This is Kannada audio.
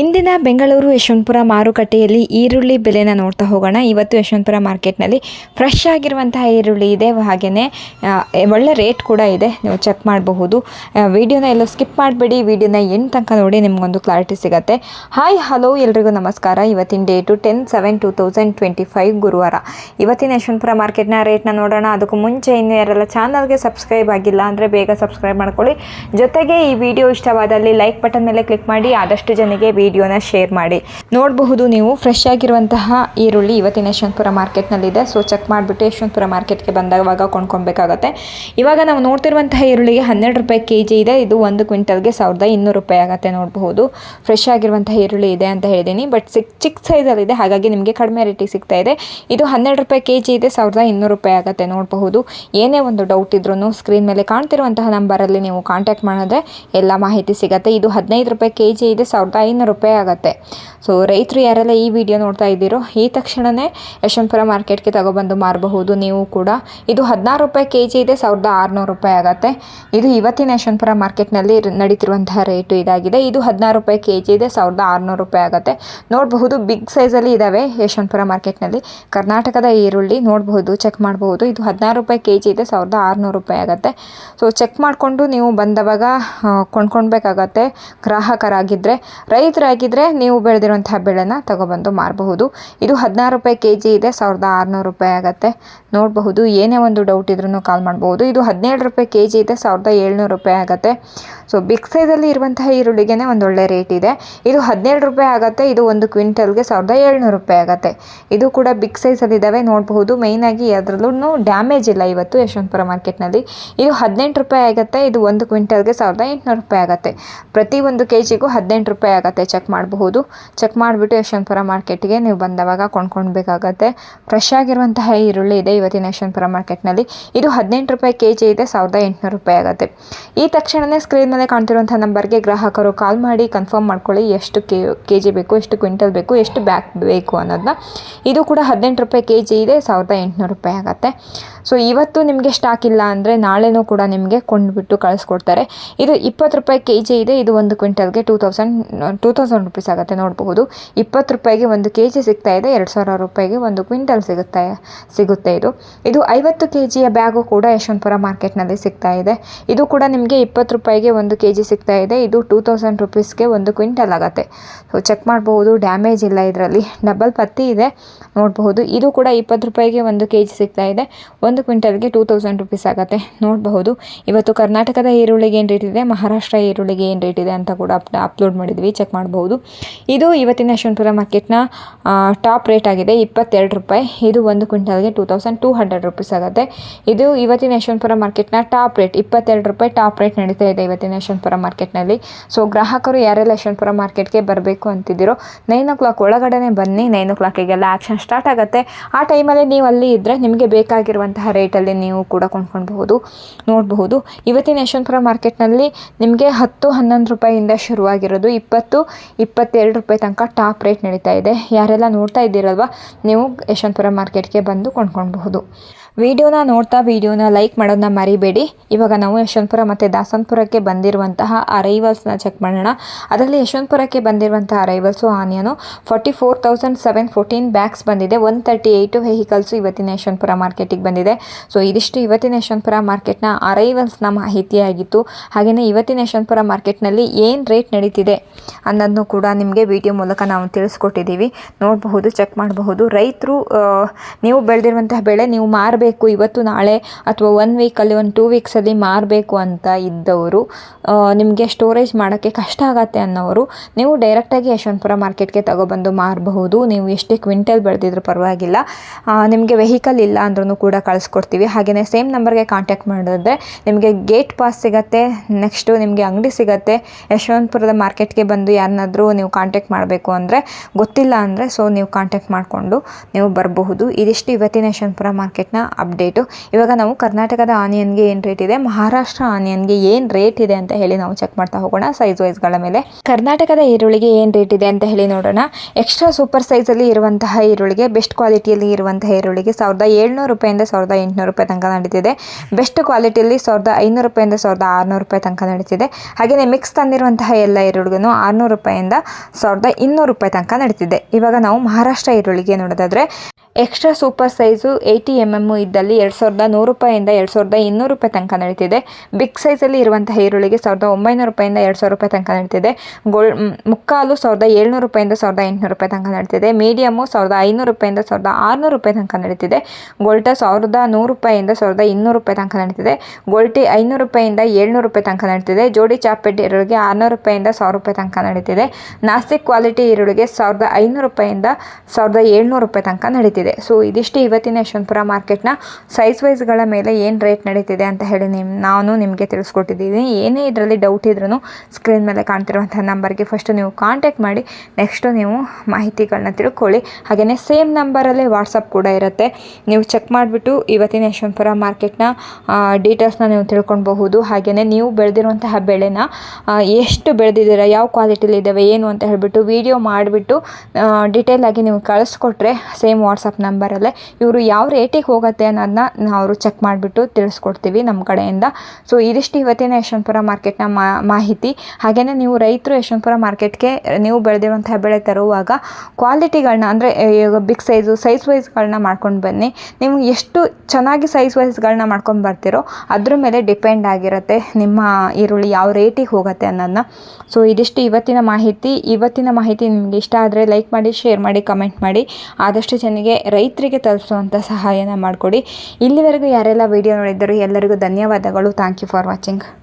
ಇಂದಿನ ಬೆಂಗಳೂರು ಯಶವಂತಪುರ ಮಾರುಕಟ್ಟೆಯಲ್ಲಿ ಈರುಳ್ಳಿ ಬೆಲೆನ ನೋಡ್ತಾ ಹೋಗೋಣ. ಇವತ್ತು ಯಶವಂತಪುರ ಮಾರ್ಕೆಟ್ನಲ್ಲಿ ಫ್ರೆಶ್ ಆಗಿರುವಂತಹ ಈರುಳ್ಳಿ ಇದೆ. ಹಾಗೆಯೇ ಒಳ್ಳೆ ರೇಟ್ ಕೂಡ ಇದೆ. ನೀವು ಚೆಕ್ ಮಾಡಬಹುದು. ವಿಡಿಯೋನ ಎಲ್ಲೋ ಸ್ಕಿಪ್ ಮಾಡಬೇಡಿ. ವಿಡಿಯೋನ ಎಂಡ್ ತನಕ ನೋಡಿ ನಿಮಗೊಂದು ಕ್ಲಾರಿಟಿ ಸಿಗುತ್ತೆ. ಹಾಯ್ ಹಲೋ ಎಲ್ರಿಗೂ ನಮಸ್ಕಾರ. ಇವತ್ತಿನ date ten seven two thousand twenty five ಗುರುವಾರ. ಇವತ್ತಿನ ಯಶವಂತಪುರ ಮಾರ್ಕೆಟ್ನ ರೇಟ್ನ ನೋಡೋಣ. ಅದಕ್ಕೂ ಮುಂಚೆ ಇನ್ನು ಯಾರೆಲ್ಲ ಚಾನಲ್ಗೆ ಸಬ್ಸ್ಕ್ರೈಬ್ ಆಗಿಲ್ಲ ಅಂದರೆ ಬೇಗ ಸಬ್ಸ್ಕ್ರೈಬ್ ಮಾಡ್ಕೊಳ್ಳಿ. ಜೊತೆಗೆ ಈ ವಿಡಿಯೋ ಇಷ್ಟವಾದಲ್ಲಿ ಲೈಕ್ ಬಟನ್ ಮೇಲೆ ಕ್ಲಿಕ್ ಮಾಡಿ. ಆದಷ್ಟು ಜನಕ್ಕೆ ವಿಡಿಯೋನ ಶೇರ್ ಮಾಡಿ. ನೋಡಬಹುದು ನೀವು ಫ್ರೆಶ್ ಆಗಿರುವಂತಹ ಈರುಳ್ಳಿ ಇವತ್ತಿನ ಯಶವಂತಪುರ ಮಾರ್ಕೆಟ್ನಲ್ಲಿದೆ. ಸೊ ಚೆಕ್ ಮಾಡಿಬಿಟ್ಟು ಯಶವಂತಪುರ ಮಾರ್ಕೆಟ್ಗೆ ಬಂದಾಗ ಕೊಂಡ್ಕೊಬೇಕಾಗತ್ತೆ ಇವಾಗ ನಾವು ನೋಡ್ತಿರುವಂತಹ ಈರುಳ್ಳಿಗೆ ಹನ್ನೆರಡು ರೂಪಾಯಿ ಕೆ ಜಿ ಇದೆ. ಇದು ಒಂದು ಕ್ವಿಂಟಲ್ಗೆ ಸಾವಿರದ ಇನ್ನೂರು ರೂಪಾಯಿ ಆಗುತ್ತೆ ನೋಡಬಹುದು. ಫ್ರೆಶ್ ಆಗಿರುವಂತಹ ಈರುಳ್ಳಿ ಇದೆ ಅಂತ ಹೇಳಿದ್ದೀನಿ. ಬಟ್ ಸಿಕ್ ಚಿಕ್ಕ ಸೈಜಲ್ಲಿದೆ ಹಾಗಾಗಿ ನಿಮಗೆ ಕಡಿಮೆ ರೇಟಿಗೆ ಸಿಗ್ತಾ ಇದೆ. ಇದು ಹನ್ನೆರಡು ರೂಪಾಯಿ ಕೆ ಜಿ ಇದೆ. ಸಾವಿರದ ಇನ್ನೂರು ರೂಪಾಯಿ ಆಗುತ್ತೆ ನೋಡಬಹುದು. ಏನೇ ಒಂದು ಡೌಟ್ ಇದ್ರೂ ಸ್ಕ್ರೀನ್ ಮೇಲೆ ಕಾಣ್ತಿರುವಂತಹ ನಂಬರಲ್ಲಿ ನೀವು ಕಾಂಟ್ಯಾಕ್ಟ್ ಮಾಡಿದ್ರೆ ಎಲ್ಲ ಮಾಹಿತಿ ಸಿಗುತ್ತೆ. ಇದು ಹದಿನೈದು ರೂಪಾಯಿ ಕೆ ಜಿ ಇದೆ. ಸಾವಿರದ ಐನೂರು ರೂಪಾಯಿ ಆಗುತ್ತೆ. ಸೊ ರೈತರು ಯಾರೆಲ್ಲ ಈ ವಿಡಿಯೋ ನೋಡ್ತಾ ಇದ್ದೀರೋ, ಈ ತಕ್ಷಣವೇ ಯಶವಂತಪುರ ಮಾರ್ಕೆಟ್ಗೆ ತಗೊಬಂದು ಮಾರಬಹುದು ನೀವು ಕೂಡ. ಇದು ಹದಿನಾರು ರೂಪಾಯಿ ಕೆ ಜಿ ಇದೆ, ಸಾವಿರದ ಆರುನೂರು ರೂಪಾಯಿ ಆಗುತ್ತೆ. ಇದು ಇವತ್ತಿನ ಯಶವಂತಪುರ ಮಾರ್ಕೆಟ್ನಲ್ಲಿ ರ- ನಡೀತಿರುವಂತಹ ರೇಟು ಇದಾಗಿದೆ. ಇದು ಹದಿನಾರು ರೂಪಾಯಿ ಕೆ ಜಿ ಇದೆ, ಸಾವಿರದ ಆರುನೂರು ರೂಪಾಯಿ ಆಗುತ್ತೆ. ನೋಡಬಹುದು, ಬಿಗ್ ಸೈಜಲ್ಲಿ ಇದ್ದಾವೆ ಯಶವಂತಪುರ ಮಾರ್ಕೆಟ್ನಲ್ಲಿ. ಕರ್ನಾಟಕದ ಈರುಳ್ಳಿ ನೋಡಬಹುದು, ಚೆಕ್ ಮಾಡಬಹುದು. ಇದು ಹದಿನಾರು ರೂಪಾಯಿ ಕೆ ಜಿ ಇದೆ, ಸಾವಿರದ ಆರುನೂರು ರೂಪಾಯಿ ಆಗುತ್ತೆ. ಸೊ ಚೆಕ್ ಮಾಡಿಕೊಂಡು ನೀವು ಬಂದವಾಗ ಕೊಂಡ್ಕೊಳ್ಬೇಕಾಗತ್ತೆ. ಗ್ರಾಹಕರಾಗಿದ್ದರೆ ರೈತರಾಗಿದ್ದರೆ ನೀವು ಬೆಳೆದಿರುವಂತಹ ಬೆಳೆನ ತಗೊಬಂದು ಮಾರಬಹುದು. ಇದು ಹದಿನಾರು ರೂಪಾಯಿ ಕೆ ಜಿ ಇದೆ, ಸಾವಿರದ ಆರುನೂರು ರೂಪಾಯಿ ಆಗುತ್ತೆ. ನೋಡಬಹುದು, ಏನೇ ಒಂದು ಡೌಟ್ ಇದ್ರೂ ಕಾಲ್ ಮಾಡಬಹುದು. ಇದು ಹದಿನೇಳು ರೂಪಾಯಿ ಕೆ ಜಿ ಇದೆ, ಸಾವಿರದ ಏಳ್ನೂರು ರೂಪಾಯಿ ಆಗುತ್ತೆ. ಸೊ ಬಿಗ್ ಸೈಜಲ್ಲಿ ಇರುವಂತಹ ಈರುಳ್ಳಿಗೆ ಒಂದು ಒಳ್ಳೆ ರೇಟ್ ಇದೆ. ಇದು ಹದಿನೇಳು ರೂಪಾಯಿ ಆಗುತ್ತೆ, ಇದು ಒಂದು ಕ್ವಿಂಟಲ್ಗೆ ಸಾವಿರದ ಏಳ್ನೂರು ರೂಪಾಯಿ ಆಗುತ್ತೆ. ಇದು ಕೂಡ ಬಿಗ್ ಸೈಜಲ್ಲಿ ಇದ್ದಾವೆ ನೋಡಬಹುದು. ಮೇಯ್ನಾಗಿ ಅದರಲ್ಲೂ ಡ್ಯಾಮೇಜ್ ಇಲ್ಲ ಇವತ್ತು ಯಶವಂತಪುರ ಮಾರ್ಕೆಟ್ನಲ್ಲಿ ಇದು ಹದಿನೆಂಟು ರೂಪಾಯಿ ಆಗುತ್ತೆ, ಇದು ಒಂದು ಕ್ವಿಂಟಲ್ಗೆ ಸಾವಿರದ ಎಂಟುನೂರು ರೂಪಾಯಿ ಆಗುತ್ತೆ. ಪ್ರತಿ ಒಂದು ಕೆ ಜಿಗೂ ಹದಿನೆಂಟು ರೂಪಾಯಿ ಆಗುತ್ತೆ. ಚೆಕ್ ಮಾಡಬಹುದು. ಚೆಕ್ ಮಾಡಿಬಿಟ್ಟು ಯಶವಂತಪುರ ಮಾರ್ಕೆಟ್ಗೆ ನೀವು ಬಂದವಾಗ ಕೊಂಡ್ಕೊಳ್ಬೇಕಾಗತ್ತೆ. ಫ್ರೆಶ್ ಆಗಿರುವಂತಹ ಈರುಳ್ಳಿ ಇದೆ ಇವತ್ತಿನ ಯಶವಂತಪುರ ಮಾರ್ಕೆಟ್ನಲ್ಲಿ ಇದು ಹದಿನೆಂಟು ರೂಪಾಯಿ ಕೆ ಜಿ ಇದೆ, ಸಾವಿರದ ಎಂಟುನೂರು ರೂಪಾಯಿ ಆಗುತ್ತೆ. ಈ ತಕ್ಷಣವೇ ಸ್ಕ್ರೀನ್ ಕಾಣ್ತಿರುವಂಥ ನಂಬರ್ಗೆ ಗ್ರಾಹಕರು ಕಾಲ್ ಮಾಡಿ ಕನ್ಫರ್ಮ್ ಮಾಡ್ಕೊಳ್ಳಿ ಎಷ್ಟು ಕೆ ಕೆ ಜಿ ಬೇಕು, ಎಷ್ಟು ಕ್ವಿಂಟಲ್ ಬೇಕು, ಎಷ್ಟು ಬ್ಯಾಗ್ ಬೇಕು ಅನ್ನೋದನ್ನ ಇದು ಕೂಡ ಹದಿನೆಂಟು ರೂಪಾಯಿ ಕೆ ಜಿ ಇದೆ, ಸಾವಿರದ ಎಂಟುನೂರು ರೂಪಾಯಿ ಆಗುತ್ತೆ. ಸೊ ಇವತ್ತು ನಿಮಗೆ ಸ್ಟಾಕ್ ಇಲ್ಲ ಅಂದರೆ ನಾಳೆನೂ ಕೂಡ ನಿಮಗೆ ಕೊಂಡುಬಿಟ್ಟು ಕಳಿಸ್ಕೊಡ್ತಾರೆ. ಇದು ಇಪ್ಪತ್ತು ರೂಪಾಯಿ ಕೆ ಜಿ ಇದೆ. ಇದು ಒಂದು ಕ್ವಿಂಟಲ್ಗೆ two thousand two thousand rupees ಆಗುತ್ತೆ ನೋಡಬಹುದು ಇಪ್ಪತ್ತು ರೂಪಾಯಿಗೆ ಒಂದು ಕೆ ಜಿ ಸಿಗ್ತಾ ಇದೆ. ಎರಡು ಸಾವಿರ ರೂಪಾಯಿಗೆ ಒಂದು ಕ್ವಿಂಟಲ್ ಸಿಗುತ್ತೆ ಸಿಗುತ್ತೆ ಇದು. ಇದು ಐವತ್ತು ಕೆ ಜಿಯ ಬ್ಯಾಗು ಕೂಡ ಯಶವಂತಪುರ ಮಾರ್ಕೆಟ್ನಲ್ಲಿ ಸಿಗ್ತಾ ಇದೆ. ಇದು ಕೂಡ ನಿಮಗೆ ಇಪ್ಪತ್ತು ರೂಪಾಯಿಗೆ ಒಂದು ಕೆ ಜಿ ಸಿಗ್ತಾ ಇದೆ. ಇದು ಟೂ ತೌಸಂಡ್ ರುಪೀಸ್ಗೆ ಒಂದು ಕ್ವಿಂಟಲ್ ಆಗುತ್ತೆ. ಸೊ ಚೆಕ್ ಮಾಡಬಹುದು ಡ್ಯಾಮೇಜ್ ಇಲ್ಲ ಇದರಲ್ಲಿ. ಡಬಲ್ ಪತ್ತಿ ಇದೆ. ನೋಡಬಹುದು ಇದು ಕೂಡ ಇಪ್ಪತ್ತು ರೂಪಾಯಿಗೆ ಒಂದು ಕೆ ಜಿ ಸಿಗ್ತಾ ಇದೆ. ಒಂದು ಕ್ವಿಂಟಲ್ಗೆ ಟೂ ತೌಸಂಡ್ ರುಪೀಸ್ ಆಗುತ್ತೆ. ನೋಡಬಹುದು. ಇವತ್ತು ಕರ್ನಾಟಕದ ಈರುಳ್ಳಿಗೆ ಏನು ರೇಟ್ ಇದೆ, ಮಹಾರಾಷ್ಟ್ರ ಈರುಳ್ಳಿಗೆ ಏನು ರೇಟ್ ಇದೆ ಅಂತ ಕೂಡ ಅಪ್, ಅಪ್ಲೋಡ್ ಮಾಡಿದ್ವಿ. ಚೆಕ್ ಮಾಡಬಹುದು. ಇದು ಇವತ್ತಿನ ಯಶವಂತಪುರ ಮಾರ್ಕೆಟ್ನ ಟಾಪ್ ರೇಟ್ ಆಗಿದೆ ಇಪ್ಪತ್ತೆರಡು ರೂಪಾಯಿ. ಇದು ಒಂದು ಕ್ವಿಂಟಲ್ಗೆ two thousand two hundred rupees ಆಗುತ್ತೆ. ಇದು ಇವತ್ತಿನ ಯಶವಂತಪುರ ಮಾರ್ಕೆಟ್ನ ಟಾಪ್ ರೇಟ್, ಇಪ್ಪತ್ತೆರಡು ರೂಪಾಯಿ ಟಾಪ್ ರೇಟ್ ನಡೀತಾ ಇದೆ ಇವತ್ತಿನ ಯಶವಂತಪುರ ಮಾರ್ಕೆಟ್ನಲ್ಲಿ. ಸೊ, ಗ್ರಾಹಕರು ಯಾರೆಲ್ಲ ಯಶವಂತಪುರ ಮಾರ್ಕೆಟ್ಗೆ ಬರಬೇಕು ಅಂತಿದ್ದೀರೋ, ನೈನ್ ಓ ಕ್ಲಾಕ್ ಒಳಗಡೆ ಬನ್ನಿ. ನೈನ್ ಓ ಕ್ಲಾಕಿಗೆಲ್ಲ ಆ್ಯಕ್ಷನ್ ಸ್ಟಾರ್ಟ್ ಆಗುತ್ತೆ. ಆ ಟೈಮಲ್ಲಿ ನೀವು ಅಲ್ಲಿ ಇದ್ದರೆ ನಿಮಗೆ ಬೇಕಾಗಿರುವಂತಹ ರೇಟಲ್ಲಿ ನೀವು ಕೂಡ ಕೊಂಡ್ಕೊಳ್ಬಹುದು, ನೋಡಬಹುದು. ಇವತ್ತಿನ ಯಶವಂತಪುರ ಮಾರ್ಕೆಟ್ನಲ್ಲಿ ನಿಮಗೆ ಹತ್ತು, ಹನ್ನೊಂದು ರೂಪಾಯಿಯಿಂದ ಶುರುವಾಗಿರೋದು ಇಪ್ಪತ್ತು, ಇಪ್ಪತ್ತೆರಡು ರೂಪಾಯಿ ತನಕ ಟಾಪ್ ರೇಟ್ ನಡೀತಾ ಇದೆ. ಯಾರೆಲ್ಲ ನೋಡ್ತಾ ಇದ್ದೀರಲ್ವ, ನೀವು ಯಶವಂತಪುರ ಮಾರ್ಕೆಟ್ಗೆ ಬಂದು ಕೊಂಡ್ಕೊಳ್ಬಹುದು. ವಿಡಿಯೋನ ನೋಡ್ತಾ ವಿಡಿಯೋನ ಲೈಕ್ ಮಾಡೋದನ್ನ ಮರಿಬೇಡಿ. ಇವಾಗ ನಾವು ಯಶವಂತಪುರ ಮತ್ತು ದಾಸನಪುರಕ್ಕೆ ಬಂದಿರುವಂತಹ ಅರೈವಲ್ಸ್ನ ಚೆಕ್ ಮಾಡೋಣ. ಅದರಲ್ಲಿ ಯಶವಂತಪುರಕ್ಕೆ ಬಂದಿರುವಂತಹ arrivals onion forty four thousand seven fourteen bags ಬಂದಿದೆ. ಒನ್ ತರ್ಟಿ ಏಯ್ಟು ವೆಹಿಕಲ್ಸು ಇವತ್ತಿನ ಯಶವಂತಪುರ ಮಾರ್ಕೆಟಿಗೆ ಬಂದಿದೆ. ಸೊ ಇದಿಷ್ಟು ಇವತ್ತಿನ ಯಶವಂತಪುರ ಮಾರ್ಕೆಟ್ನ ಅರೈವಲ್ಸ್ನ ಮಾಹಿತಿಯಾಗಿತ್ತು. ಹಾಗೆಯೇ ಇವತ್ತಿನ ಯಶವಂತಪುರ ಮಾರ್ಕೆಟ್ನಲ್ಲಿ ಏನು ರೇಟ್ ನಡೀತಿದೆ ಅನ್ನೋದನ್ನು ಕೂಡ ನಿಮಗೆ ವಿಡಿಯೋ ಮೂಲಕ ನಾವು ತಿಳಿಸ್ಕೊಟ್ಟಿದ್ದೀವಿ. ನೋಡಬಹುದು ಚೆಕ್ ಮಾಡಬಹುದು. ರೈತರು ನೀವು ಬೆಳೆದಿರುವಂತಹ ಬೆಳೆ ನೀವು ಮಾರಬೇಕು, ಇವತ್ತು ನಾಳೆ ಅಥವಾ ಒನ್ ವೀಕಲ್ಲಿ ಒಂದು ಟೂ ವೀಕ್ಸಲ್ಲಿ ಮಾರಬೇಕು ಅಂತ ಇದ್ದವರು ನಿಮಗೆ ಸ್ಟೋರೇಜ್ ಮಾಡೋಕ್ಕೆ ಕಷ್ಟ ಆಗತ್ತೆ ಅನ್ನೋರು, ನೀವು ಡೈರೆಕ್ಟಾಗಿ ಯಶವಂತಪುರ ಮಾರ್ಕೆಟ್ಗೆ ತಗೊಬಂದು ಮಾರಬಹುದು. ನೀವು ಎಷ್ಟೇ ಕ್ವಿಂಟಲ್ ಬೆಳೆದಿದ್ರು ಪರವಾಗಿಲ್ಲ. ನಿಮಗೆ ವೆಹಿಕಲ್ ಇಲ್ಲ ಅಂದ್ರೂ ಕೂಡ ಕಳಿಸ್ಕೊಡ್ತೀವಿ. ಹಾಗೆಯೇ ಸೇಮ್ ನಂಬರ್ಗೆ ಕಾಂಟ್ಯಾಕ್ಟ್ ಮಾಡಿದ್ರೆ ನಿಮಗೆ ಗೇಟ್ ಪಾಸ್ ಸಿಗತ್ತೆ ನೆಕ್ಸ್ಟು ನಿಮಗೆ ಅಂಗಡಿ ಸಿಗತ್ತೆ. ಯಶವಂತಪುರದ ಮಾರ್ಕೆಟ್ಗೆ ಬಂದು ಯಾರನ್ನಾದರೂ ನೀವು ಕಾಂಟ್ಯಾಕ್ಟ್ ಮಾಡಬೇಕು ಅಂದರೆ ಗೊತ್ತಿಲ್ಲ ಅಂದರೆ ಸೊ ನೀವು ಕಾಂಟ್ಯಾಕ್ಟ್ ಮಾಡಿಕೊಂಡು ನೀವು ಬರಬಹುದು. ಇದಿಷ್ಟು ಇವತ್ತಿನ ಯಶವಂತಪುರ ಮಾರ್ಕೆಟ್ನ ಅಪ್ಡೇಟು. ಇವಾಗ ನಾವು ಕರ್ನಾಟಕದ ಆನಿಯನ್ಗೆ ಏನು ರೇಟ್ ಇದೆ, ಮಹಾರಾಷ್ಟ್ರ ಆನಿಯನ್ಗೆ ಏನು ರೇಟ್ ಇದೆ ಅಂತ ಹೇಳಿ ನಾವು ಚೆಕ್ ಮಾಡ್ತಾ ಹೋಗೋಣ ಸೈಜ್ ವೈಸ್ಗಳ ಮೇಲೆ. ಕರ್ನಾಟಕದ ಈರುಳ್ಳಿಗೆ ಏನು ರೇಟ್ ಇದೆ ಅಂತ ಹೇಳಿ ನೋಡೋಣ. ಎಕ್ಸ್ಟ್ರಾ ಸೂಪರ್ ಸೈಜಲ್ಲಿ ಇರುವಂತಹ ಈರುಳ್ಳಿಗೆ ಬೆಸ್ಟ್ ಕ್ವಾಲಿಟಿಯಲ್ಲಿ ಇರುವಂತಹ ಈರುಳ್ಳಿಗೆ ಸಾವಿರದ ಏಳ್ನೂರು ರೂಪಾಯಿಂದ ಸಾವಿರದ ಎಂಟುನೂರು ರೂಪಾಯಿ ತನಕ ನಡೀತಿದೆ. ಬೆಸ್ಟ್ ಕ್ವಾಲಿಟಿಯಲ್ಲಿ ಸಾವಿರದ ಐನೂರು ರೂಪಾಯಿಂದ ಸಾವಿರದ ಆರುನೂರು ರೂಪಾಯಿ ತನಕ ನಡೀತಿದೆ. ಹಾಗೆಯೇ ಮಿಕ್ಸ್ ತಂದಿರುವಂತಹ ಎಲ್ಲ ಈರುಳ್ಳಿಗೂ ಆರುನೂರು ರೂಪಾಯಿಂದ ಸಾವಿರದ ಇನ್ನೂರು ರೂಪಾಯಿ ತನಕ ನಡೀತಿದೆ. ಇವಾಗ ನಾವು ಮಹಾರಾಷ್ಟ್ರ ಈರುಳ್ಳಿಗೆ ನೋಡೋದಾದರೆ extra super size eighty M M ಇದ್ದಲ್ಲಿ ಎರಡು ಸಾವಿರದ ನೂರು ರೂಪಾಯಿಂದ ಎರಡು ಸಾವಿರದ ಇನ್ನೂರು ರೂಪಾಯಿ ತನಕ ನಡೀತಿದೆ. ಬಿಗ್ ಸೈಜಲ್ಲಿ ಇರುವಂತಹ ಈರುಳ್ಳಿಗೆ ಸಾವಿರದ ಒಂಬೈನೂರು ರೂಪಾಯಿಂದ ಎರಡು ಸಾವಿರ ರೂಪಾಯಿ ತನಕ ನಡೀತಿದೆ. ಗೋಲ್ ಮುಕ್ಕಾಲು ಸಾವಿರದ ಏಳ್ನೂರು ರೂಪಾಯಿಂದ ಸಾವಿರದ ಎಂಟುನೂರು ರೂಪಾಯಿ ತನಕ ನಡೀತಿದೆ. ಮೀಡಿಯಮು ಸಾವಿರದ ಐನೂರು ರೂಪಾಯಿಂದ ಸಾವಿರದ ಆರುನೂರು ರೂಪಾಯಿ ತನಕ ನಡೀತಿದೆ. ಗೋಲ್ಟ ಸಾವಿರದ ನೂರು ರೂಪಾಯಿಂದ ಸಾವಿರದ ಇನ್ನೂರು ರೂಪಾಯಿ ತನಕ ನಡೀತಿದೆ. ಗೋಲ್ಟಿ ಐನೂರು ರೂಪಾಯಿಂದ ಏಳ್ನೂರು ರೂಪಾಯಿ ತನಕ ನಡೀತಿದೆ. ಜೋಡಿ ಚಾಪೆಟ್ ಈರುಳ್ಳಿಗೆ ಆರುನೂರು ರೂಪಾಯಿಂದ ಸಾವಿರ ರೂಪಾಯಿ ತನಕ ನಡೀತಿದೆ. ನಾಸ್ತಿಕ್ ಕ್ವಾಲಿಟಿ ಈರುಳ್ಳಿಗೆ ಸಾವಿರದ ಐನೂರು ರೂಪಾಯಿಂದ ಸಾವಿರದ ಏಳ್ನೂರು ರೂಪಾಯಿ ತನಕ ನಡೀತಿದೆ. ಸೊ ಇದಿಷ್ಟು ಇವತ್ತಿನ ಯಶವಂತಪುರ ಮಾರ್ಕೆಟ್ನ ಸೈಜ್ ವೈಸ್ಗಳ ಮೇಲೆ ಏನು ರೇಟ್ ನಡೀತಿದೆ ಅಂತ ಹೇಳಿ ನಿಮ್ಮ ನಾನು ನಿಮಗೆ ತಿಳಿಸ್ಕೊಟ್ಟಿದ್ದೀನಿ. ಏನೇ ಇದರಲ್ಲಿ ಡೌಟ್ ಇದ್ರೂ ಸ್ಕ್ರೀನ್ ಮೇಲೆ ಕಾಣ್ತಿರುವಂಥ ನಂಬರ್ಗೆ ಫಸ್ಟ್ ನೀವು ಕಾಂಟ್ಯಾಕ್ಟ್ ಮಾಡಿ ನೆಕ್ಸ್ಟು ನೀವು ಮಾಹಿತಿಗಳನ್ನ ತಿಳ್ಕೊಳ್ಳಿ. ಹಾಗೆಯೇ ಸೇಮ್ ನಂಬರಲ್ಲೇ ವಾಟ್ಸಪ್ ಕೂಡ ಇರುತ್ತೆ. ನೀವು ಚೆಕ್ ಮಾಡಿಬಿಟ್ಟು ಇವತ್ತಿನ ಯಶವಂತಪುರ ಮಾರ್ಕೆಟ್ನ ಡೀಟೇಲ್ಸ್ನ ನೀವು ತಿಳ್ಕೊಳ್ಬಹುದು. ಹಾಗೆಯೇ ನೀವು ಬೆಳೆದಿರುವಂತಹ ಬೆಳೆನ ಎಷ್ಟು ಬೆಳೆದಿದ್ದೀರಾ, ಯಾವ ಕ್ವಾಲಿಟಿಲಿ ಇದ್ದಾವೆ, ಏನು ಅಂತ ಹೇಳಿಬಿಟ್ಟು ವಿಡಿಯೋ ಮಾಡಿಬಿಟ್ಟು ಡೀಟೇಲಾಗಿ ನೀವು ಕಳಿಸ್ಕೊಟ್ರೆ ಸೇಮ್ ವಾಟ್ಸಪ್ ನಂಬರಲ್ಲೇ ಇವರು ಯಾವ ರೇಟಿಗೆ ಹೋಗುತ್ತೆ ಅನ್ನೋದನ್ನ ನಾವು ಚೆಕ್ ಮಾಡಿಬಿಟ್ಟು ತಿಳಿಸ್ಕೊಡ್ತೀವಿ ನಮ್ಮ ಕಡೆಯಿಂದ. ಸೊ ಇದಿಷ್ಟು ಇವತ್ತಿನ ಯಶವಂತಪುರ ಮಾರ್ಕೆಟ್ನ ಮಾಹಿತಿ. ಹಾಗೆಯೇ ನೀವು ರೈತರು ಯಶವಂತಪುರ ಮಾರ್ಕೆಟ್ಗೆ ನೀವು ಬೆಳೆದಿರುವಂತಹ ಬೆಳೆ ತರುವಾಗ ಕ್ವಾಲಿಟಿಗಳನ್ನ ಅಂದರೆ ಬಿಗ್ ಸೈಜು ಸೈಜ್ ವೈಸ್ಗಳನ್ನ ಮಾಡ್ಕೊಂಡು ಬನ್ನಿ. ನಿಮ್ಗೆ ಎಷ್ಟು ಚೆನ್ನಾಗಿ ಸೈಜ್ ವೈಸ್ಗಳನ್ನ ಮಾಡ್ಕೊಂಡು ಬರ್ತೀರೋ ಅದ್ರ ಮೇಲೆ ಡಿಪೆಂಡ್ ಆಗಿರುತ್ತೆ ನಿಮ್ಮ ಈರುಳ್ಳಿ ಯಾವ ರೇಟಿಗೆ ಹೋಗುತ್ತೆ ಅನ್ನೋದನ್ನ. ಸೊ ಇದಿಷ್ಟು ಇವತ್ತಿನ ಮಾಹಿತಿ. ಇವತ್ತಿನ ಮಾಹಿತಿ ನಿಮಗೆ ಇಷ್ಟ ಆದರೆ ಲೈಕ್ ಮಾಡಿ ಶೇರ್ ಮಾಡಿ ಕಮೆಂಟ್ ಮಾಡಿ. ಆದಷ್ಟು ಜನರಿಗೆ ರೈತರಿಗೆ ತಲುಪಿಸುವಂಥ ಸಹಾಯನ ಮಾಡಿಕೊಡಿ. ಇಲ್ಲಿವರೆಗೂ ಯಾರೆಲ್ಲ ವಿಡಿಯೋ ನೋಡಿದ್ದರು ಎಲ್ಲರಿಗೂ ಧನ್ಯವಾದಗಳು. Thank you for watching